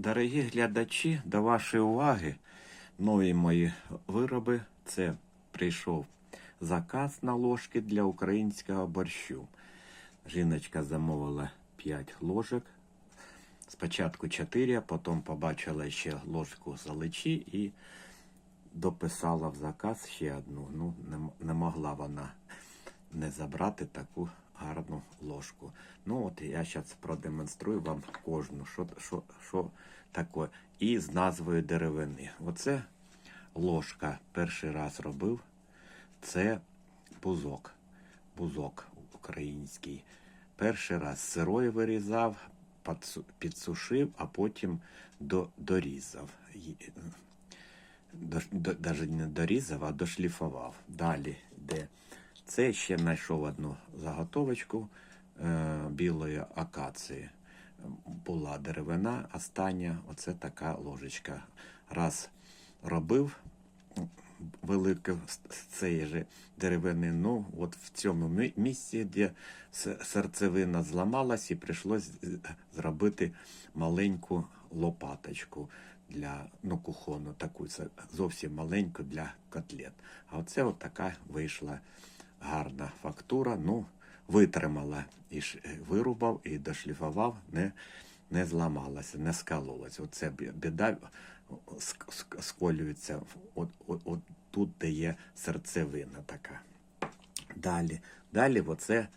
Дорогі глядачі, до вашої уваги нові мої вироби. Це прийшов заказ на ложки для українського борщу. Жіночка замовила 5 ложок. Спочатку 4, а потім побачила ще ложку заличі і дописала в заказ ще одну. Ну, не, могла вона не забрати таку гарну ложку. Ну от я зараз продемонструю вам кожну, що, що, що таке. І з назвою деревини. Оце ложка перший раз робив. Це бузок. Бузок український. Перший раз сирою вирізав, підсушив, а потім до, дорізав. До, до, даже не дорізав, а дошліфував. Далі йде. Це ще знайшов одну заготовочку е, білої акації. Була деревина, остання, оце така ложечка. Раз робив велике з цієї ж деревини, ну от в цьому місці, де серцевина зламалась, і прийшлось зробити маленьку лопаточку для ну, кухону, таку зовсім маленьку для котлет. А оце от така вийшла гарна фактура. Ну, витримала і ш- вирубав, і дошліфував, не, не зламалася, не скалолася. Оце біда ск- ск- сколюється от, от, от тут, де є серцевина така. Далі, далі оце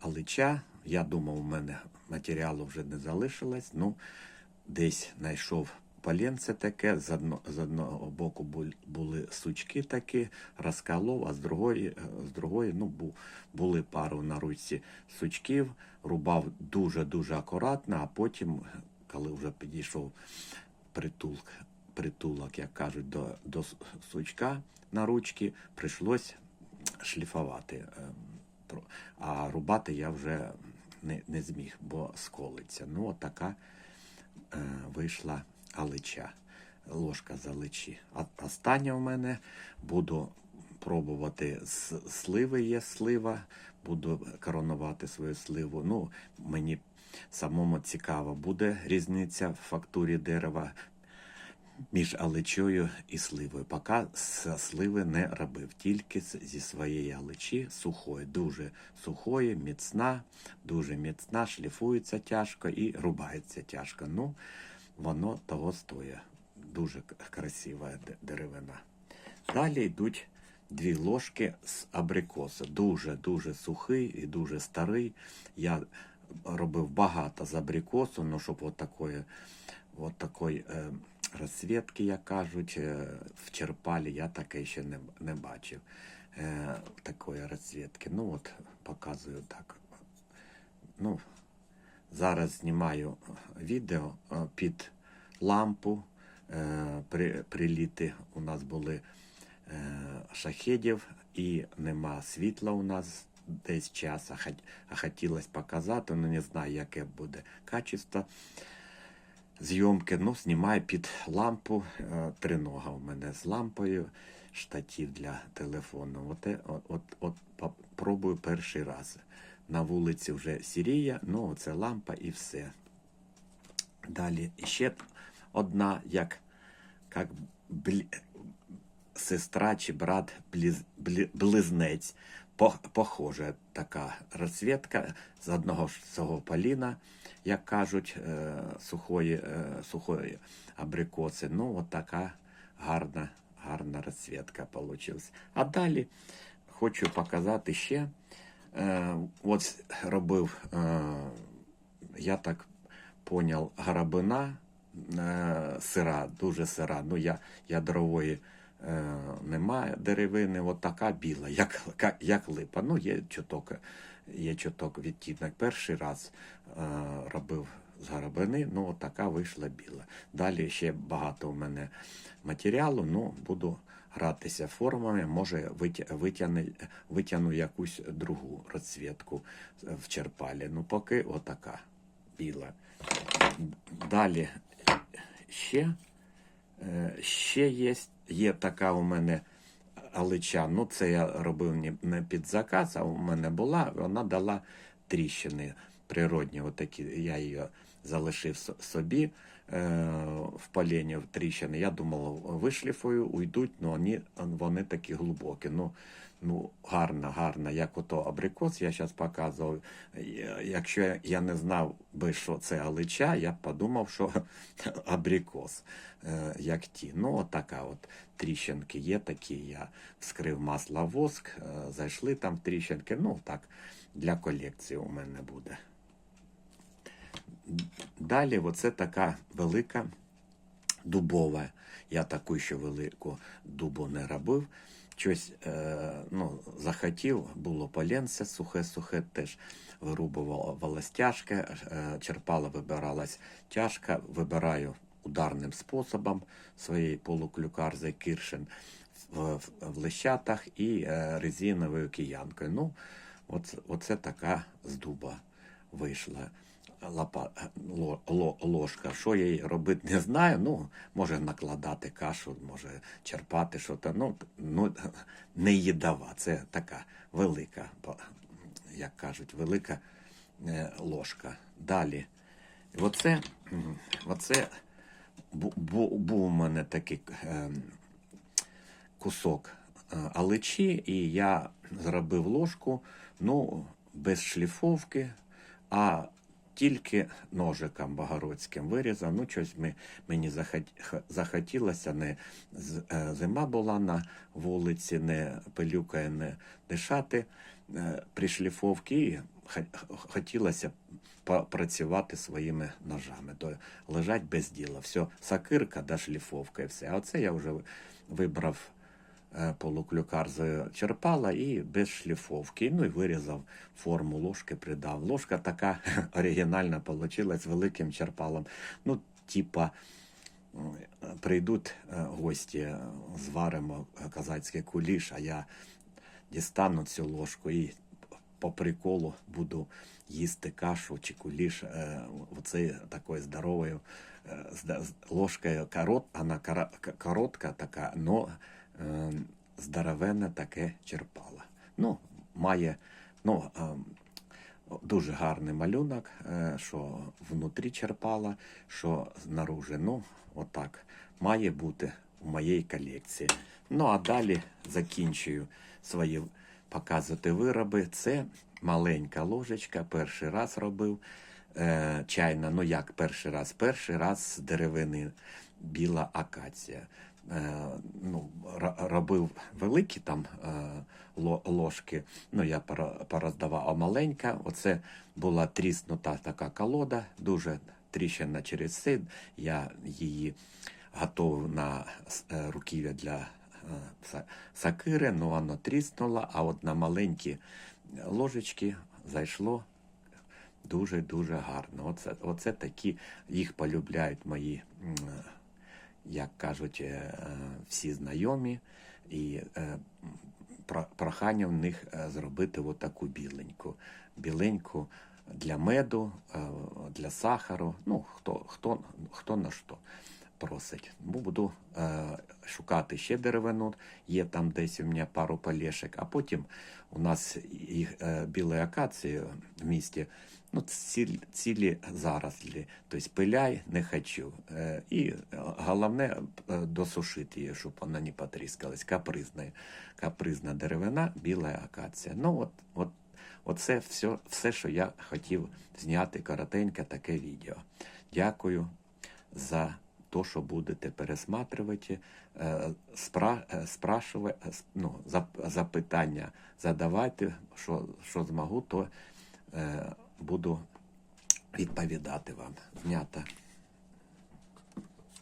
алича. Я думав, у мене матеріалу вже не залишилось. Ну, десь знайшов поленце таке, з, одно, з одного боку були сучки такі, розколов, а з другої, е, з другої ну, бу, були пару на руці сучків, рубав дуже-дуже акуратно, а потім, коли вже підійшов притул, притулок, як кажуть, до, до сучка на ручки, прийшлось шліфувати. ем, А рубати я вже не, не зміг, бо сколиться. Ну, от така е, вийшла алича, ложка з аличі. А остання в мене буду пробувати з сливи є слива, буду коронувати свою сливу. Ну, мені самому цікаво, буде різниця в фактурі дерева між аличою і сливою. Поки сливи не робив, тільки зі своєї аличі сухої, дуже сухої, міцна, дуже міцна, шліфується тяжко і рубається тяжко. Ну, воно того стоїть. Дуже красива деревина. Далі йдуть дві ложки з абрикосу. Дуже-дуже сухий і дуже старий. Я робив багато з абрикосу, ну щоб от такої, от такої е, розсвітки, як кажуть, е, в Черпалі я таке ще не, не бачив. Е, такої розсвітки. Ну от показую так. Ну, Зараз знімаю відео е, під лампу. Е, При, приліти у нас були е, шахедів і нема світла у нас десь час, а, хотілося показати, ну не знаю, яке буде качество зйомки. Ну, знімаю під лампу. Е, Тринога у мене з лампою, штатів для телефону. От, е- от, от, от пробую перший раз. На вулиці вже сірія, ну оце лампа і все. Далі ще одна, як, як блі, сестра чи брат близ, блі, близнець. По, похожа така розсвітка з одного ж цього поліна, як кажуть, е, сухої, е, сухої абрикоси. Ну, от така гарна, гарна розсвітка вийшла. А далі хочу показати ще. Е, от робив, е, я так поняв, гарабина е, сира, дуже сира. Ну, я, ядрової е, немає деревини, от така біла, як, як, липа. Ну, є чуток, є чуток відтінок. Перший раз е, робив з гарабини, ну, така вийшла біла. Далі ще багато у мене матеріалу, ну, буду гратися формами, може витягне, витягну якусь другу розцвітку в черпалі. Ну, поки отака біла. Далі ще, е, ще є, є така у мене алича. Ну, це я робив не під заказ, а у мене була, вона дала тріщини природні. Отакі, я її залишив собі е, в полені в тріщини. Я думав, вишліфую, уйдуть, але вони, вони такі глибокі. Ну, ну, гарно, гарно, як ото абрикос, я зараз показував. Якщо я не знав би, що це алича, я б подумав, що абрикос, е, як ті. Ну, от така от тріщинки є такі. Я вскрив масло воск, е, зайшли там тріщинки. Ну, так, для колекції у мене буде. Далі, оце така велика дубова. Я таку ще велику дубу не робив. Щось е, ну, захотів, було поленце сухе-сухе, теж вирубувалась тяжка, е, черпала, вибиралась тяжка, вибираю ударним способом своєї полуклюкарзи Кіршин в, в, в лещатах і е, резиновою киянкою. Ну, оце, оце така з дуба вийшла ло, ложка. Що я їй робити не знаю. Ну, може накладати кашу, може черпати щось. Ну, ну, не їдава. Це така велика, як кажуть, велика е, ложка. Далі. Оце, оце бу, бу, був у мене такий е, кусок е, аличі, і я зробив ложку, ну, без шліфовки, а тільки ножиком богородським вирізав. Ну, щось ми, мені захотілося, не е, зима була на вулиці, не пилюкає, не дишати е, при шліфовці. І хотілося попрацювати своїми ножами. То лежать без діла. Все, сакирка да шліфовка і все. А оце я вже вибрав полуклюкар з черпала і без шліфовки. Ну і вирізав форму ложки, придав. Ложка така оригінальна вийшла з великим черпалом. Ну, типа. Прийдуть е, гості, е, зваримо е, казацький куліш, а я дістану цю ложку і по приколу буду їсти кашу чи куліш е, оцею такою здоровою е, ложкою. Корот, вона коротка така, но е, здоровенне таке черпало. Ну, має ну, е, дуже гарний малюнок, е, що внутрі черпала, що знаружи. Ну, отак має бути у моїй колекції. Ну, а далі закінчую свої показувати вироби. Це маленька ложечка, перший раз робив е, чайна. Ну як перший раз? Перший раз з деревини біла акація. Е, ну, робив великі там е, ложки, ну я пороздавав, а маленька, оце була тріснута така колода, дуже тріщина через це. Я її готовив на е, руків'я для сакири, ну воно тріснуло, а от на маленькі ложечки зайшло дуже-дуже гарно. Оце, оце такі, їх полюбляють мої, як кажуть, е, всі знайомі. І е, прохання в них е, зробити отаку біленьку. Біленьку для меду, для сахару. Ну, хто, хто, хто на що просить. Буду шукати ще деревину, є там десь у мене пару полешек, а потім у нас їх білої акації в місті, ну, цілі, цілі зарослі. Тобто пиляй не хочу. Е, і е, головне е, досушити її, щоб вона не потріскалась. Капризна, капризна деревина, біла акація. Ну, от, от, оце все, все, що я хотів зняти коротеньке таке відео. Дякую за то, що будете пересматривати, спра, спрашувати, ну, зап- запитання задавайте, що, що змогу, то буду відповідати вам. Знято